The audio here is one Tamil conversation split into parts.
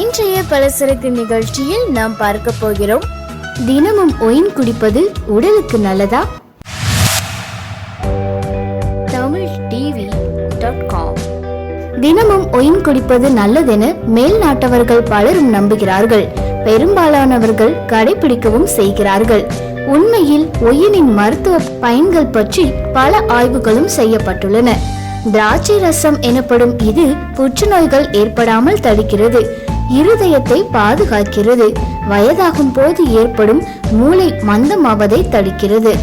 இன்றைய பலசரக்கு நிகழ்ச்சியில் நாம் பார்க்க போகிறோம். தினமும் ஒயின் குடிப்பது உடலுக்கு நல்லதா? Tamil TV dot com. தினமும் ஒயின் குடிப்பது நல்லதென மேல் நாட்டவர்கள் பலரும் நம்புகிறார்கள். பெரும்பாலானவர்கள் கடைபிடிக்கவும் செய்கிறார்கள். உண்மையில் ஒயினின் மருத்துவ பயன்கள் பற்றி பல ஆய்வுகளும் செய்யப்பட்டுள்ளன. திராட்சை ரசம் எனப்படும் இது புற்றுநோய்கள் ஏற்படாமல் தடுக்கிறது. இருதயத்தை பாதுகாக்கிறது. வயதாகும் போது ஏற்படும் மூளை மந்தமாவதை தடுக்கிறது.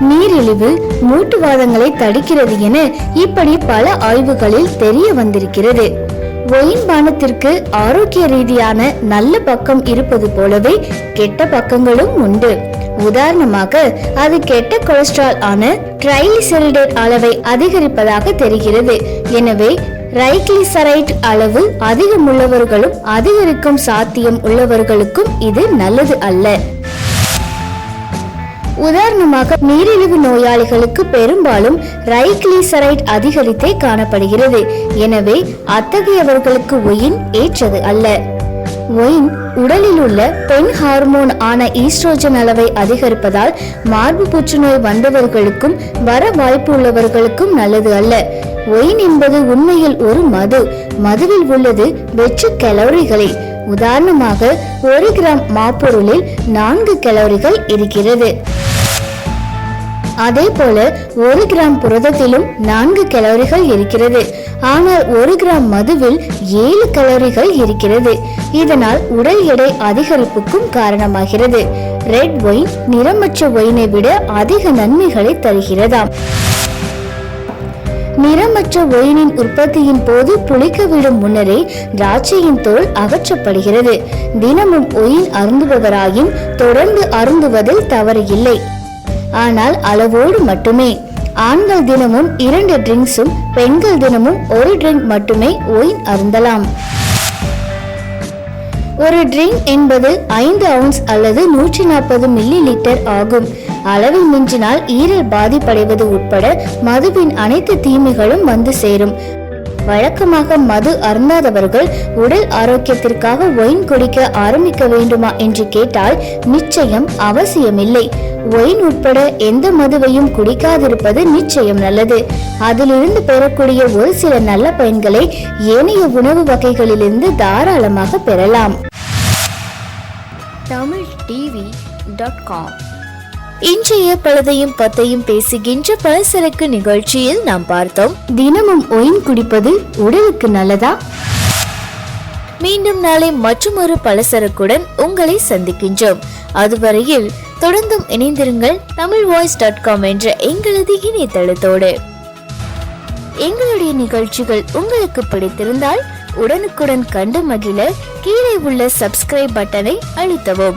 நீரிழிவு மூட்டுவாதங்களை தடுக்கிறது என இப்படி பல ஆய்வுகளில் தெரிய வந்திருக்கிறது. ஒயின் பானத்திற்கு ஆரோக்கிய ரீதியான நல்ல பக்கம் இருப்பது போலவே கெட்ட பக்கங்களும் உண்டு. உதாரணமாக அது கெட்ட கொலஸ்ட்ரால் ஆன ட்ரைலிசெரிடேட் அளவை அதிகரிப்பதாக தெரிகிறது. எனவே ரைக்ளிசரைட் அளவு அதிகம் உள்ளவர்களும் அதிகரிக்கும் சாத்தியம் உள்ளவர்களுக்கும் இது நல்லது அல்ல. உதாரணமாக நீரிழிவு நோயாளிகளுக்கு பெரும்பாலும் ரைக்ளிசரைட் அதிகரித்தே காணப்படுகிறது. எனவே அத்தகையவர்களுக்கு ஒயின் ஏற்றது அல்ல. ஒயின் உடலில் உள்ள பெண் ஹார்மோன் ஆன ஈஸ்ட்ரோஜன் அளவை அதிகரிப்பதால் மார்பு புற்றுநோய் வந்தவர்களுக்கும் வர வாய்ப்பு உள்ளவர்களுக்கும் நல்லது அல்ல. ஒயின் என்பது உண்மையில் ஒரு மது. மதுவில் உள்ளது வெற்று கலோரிகளே. உதாரணமாக ஒரு கிராம் மாப்பொருளில் நான்கு கலோரிகள் இருக்கிறது. அதே போல ஒரு கிராம் புரதத்திலும் நான்கு கலோரிகள் இருக்கிறது. ஆனால் ஒரு கிராம் மதுவில் ஏழு கலோரிகள் இருக்கிறது. இதனால் உடல் எடை அதிகரிப்புக்கும் காரணமாகிறது. ரெட் ஒயின் நிறமற்ற ஒயினை விட அதிக நன்மைகளை தருகிறதாம். நிறமற்ற ஒயினின் உற்பத்தியின் போது புளிக்க விடும் முன்னரே திராட்சையின் தோல் அகற்றப்படுகிறது. தினமும் ஒயின் அருந்துபவராயின் தொடர்ந்து அருந்துவதில் தவறு இல்லை. ஆனால் அளவோடு மட்டுமே. ஆண்கள் தினமும் இரண்டு ட்ரிங்க்ஸும் பெண்கள் தினமும் ஒரு ட்ரிங்க் மட்டுமே ஒயின் அருந்தலாம். ஒரு ட்ரிங்க் என்பது ஐந்து அவுன்ஸ் அல்லது நூற்றி நாற்பது மில்லி லிட்டர் ஆகும். அளவில் மிஞ்சினால் ஈரல் பாதிப்படைவது உட்பட மதுவின் அனைத்து தீமைகளும் வந்து சேரும். வழக்கமாக மது அருந்தாதவர்கள் உடல் ஆரோக்கியத்திற்காக ஒயின் குடிக்க ஆரம்பிக்க வேண்டுமா என்று கேட்டால் நிச்சயம் அவசியமில்லை. ஒயின் உட்பட எந்த மதுவையும் குடிக்காதிருப்பது நிச்சயம் நல்லது. அதிலிருந்து பெறக்கூடிய ஒரு சில நல்ல பயன்களை ஏனைய உணவு வகைகளிலிருந்து தாராளமாக பெறலாம். தமிழ் டிவி டாட் காம் இன்றைய பழதையும் பத்தையும் பேசுகின்ற பழசரக்கு நிகழ்ச்சியில் நாம் பார்த்தோம். தினமும் ஒயின் குடிப்பது உடலுக்கு நல்லதா? மீண்டும் நாளை மற்றொரு பலசரக்குடன் உங்களை சந்திக்கின்றோம். அதுவரையில் தொடர்ந்தும் இணைந்திருங்கள் தமிழ் வாய்ஸ் டாட் காம் என்ற எங்களது இணையதளத்தோடு. எங்களுடைய நிகழ்ச்சிகள் உங்களுக்கு பிடித்திருந்தால் உடனுக்குடன் கண்டு மகிழ கீழே உள்ள சப்ஸ்கிரைப் பட்டனை அழுத்தவும்.